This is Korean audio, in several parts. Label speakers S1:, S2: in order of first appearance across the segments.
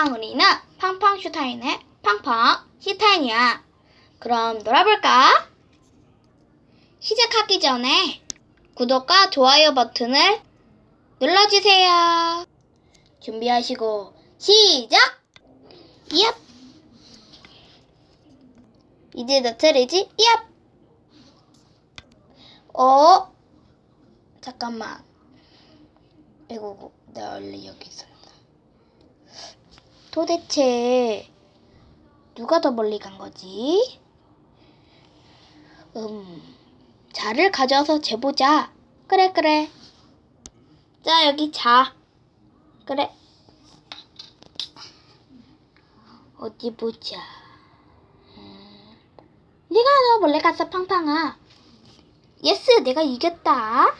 S1: 안녕, 우리는 팡팡 슈타인의 팡팡 시타인이야. 그럼 놀아볼까? 시작하기 전에 구독과 좋아요 버튼을 눌러주세요. 준비하시고 시작! 얍! 이제 너 차례지? 얍! 어? 잠깐만. 에고, 내가 원래 여기 있었나? 도대체 누가 더 멀리 간 거지? 음, 자를 가져와서 재보자. 그래, 그래. 자, 여기 자. 그래. 어디 보자. 음, 네가 더 몰래 갔어, 팡팡아. 예스, 내가 이겼다.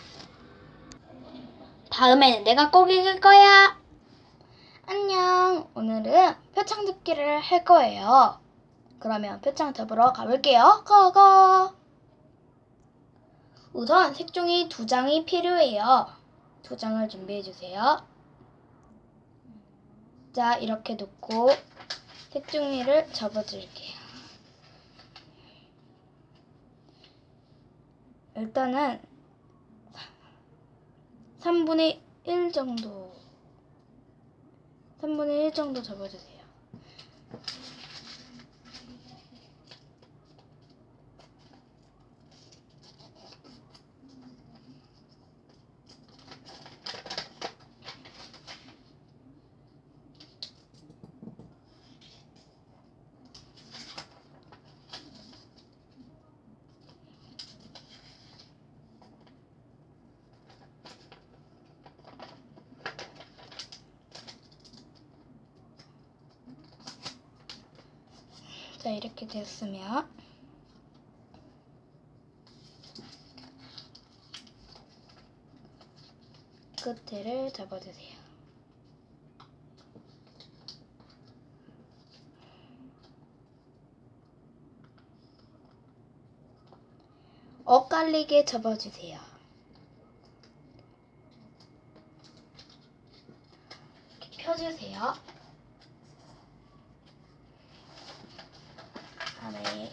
S1: 다음에는 내가 꼭 이길 거야. 안녕. 오늘은 표창 잡기를 할 거예요. 그러면 표창 잡으러 가볼게요. 고고. 우선 색종이 두 장이 필요해요. 두 장을 준비해 주세요. 자, 이렇게 놓고 색종이를 접어줄게요. 일단은 3분의 1 정도 3분의 1 정도 접어주세요. 자, 이렇게 됐으면 끝을 접어주세요. 엇갈리게 접어주세요. 이렇게 펴주세요. 다음에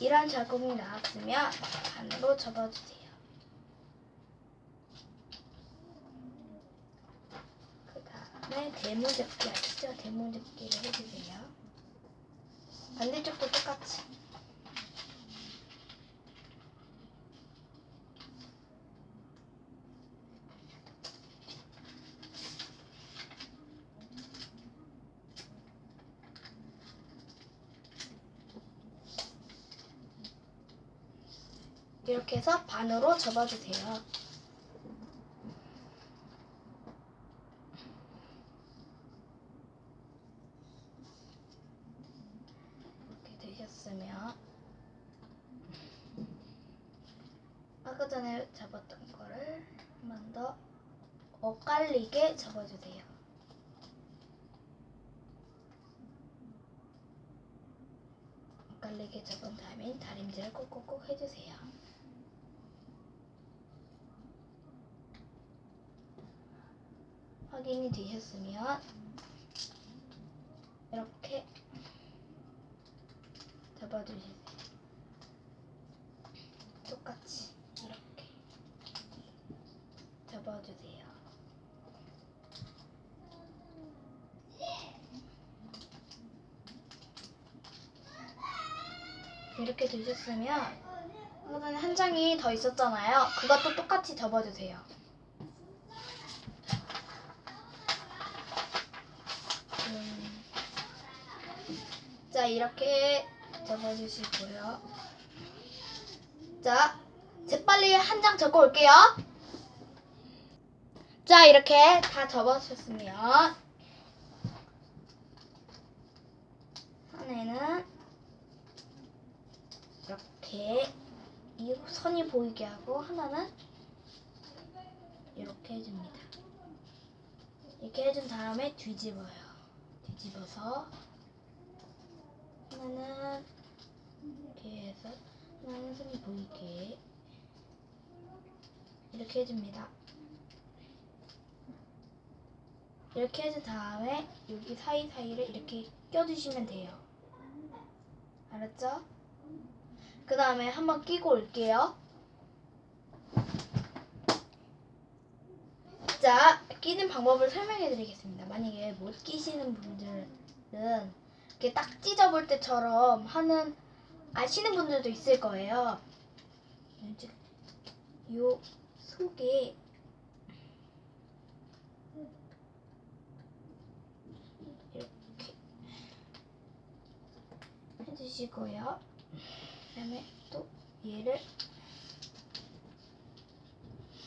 S1: 이런 자국이 나왔으면 반으로 접어주세요. 그 다음에 대문 접기 아시죠? 대문 접기를 해주세요. 반대쪽도 똑같이. 이렇게 해서 반으로 접어주세요. 이렇게 되셨으면 아까 전에 접었던 거를 한 번 더 엇갈리게 접어주세요. 엇갈리게 접은 다음에 다림질을 꼭꼭꼭 해주세요. 확인이 되셨으면 이렇게 접어주세요. 똑같이 이렇게 접어주세요. 이렇게 되셨으면 한 장이 더 있었잖아요. 그것도 똑같이 접어주세요. 음. 자, 이렇게 접어주시고요. 자, 재빨리 한 장 적어 올게요. 자, 이렇게 다 접어주셨으면 하나는 이렇게 이 선이 보이게 하고 하나는 이렇게 해줍니다. 이렇게 해준 다음에 뒤집어요. 뒤집어서 하나는 이렇게 해서 손이 보이게 이렇게 해줍니다. 이렇게 해준 다음에 여기 사이사이를 이렇게 껴주시면 돼요. 알았죠? 그 다음에 한번 끼고 올게요. 자, 끼는 방법을 설명해 드리겠습니다. 만약에 못 끼시는 분들은 이렇게 딱 찢어볼 때처럼 하는 아시는 분들도 있을 거예요. 요 속에 이렇게 해주시고요. 그다음에 또 얘를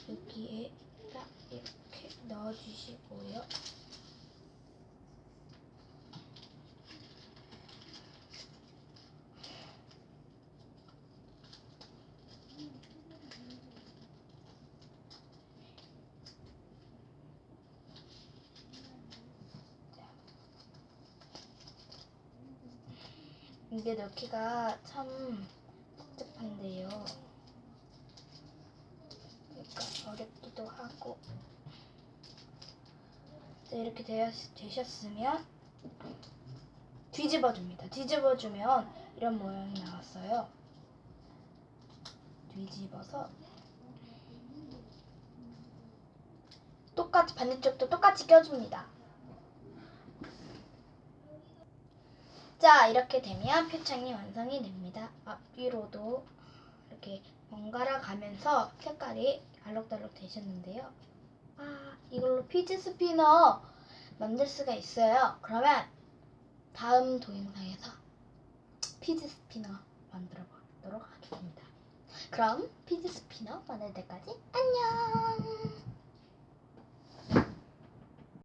S1: 여기에다 이렇게 넣어주시고요. 이게 넣기가 참 복잡한데요. 그러니까 어렵기도 하고. 자, 이렇게 되었, 되셨으면 뒤집어 줍니다. 뒤집어 주면 이런 모양이 나왔어요. 뒤집어서 똑같이 반대쪽도 똑같이 껴줍니다. 자, 이렇게 되면 표창이 완성이 됩니다. 앞뒤로도 이렇게 번갈아 가면서 색깔이 알록달록 되셨는데요. 아, 이걸로 피지 스피너 만들 수가 있어요. 그러면 다음 동영상에서 피지 스피너 만들어 보도록 하겠습니다. 그럼 피지 스피너 만들 때까지 안녕!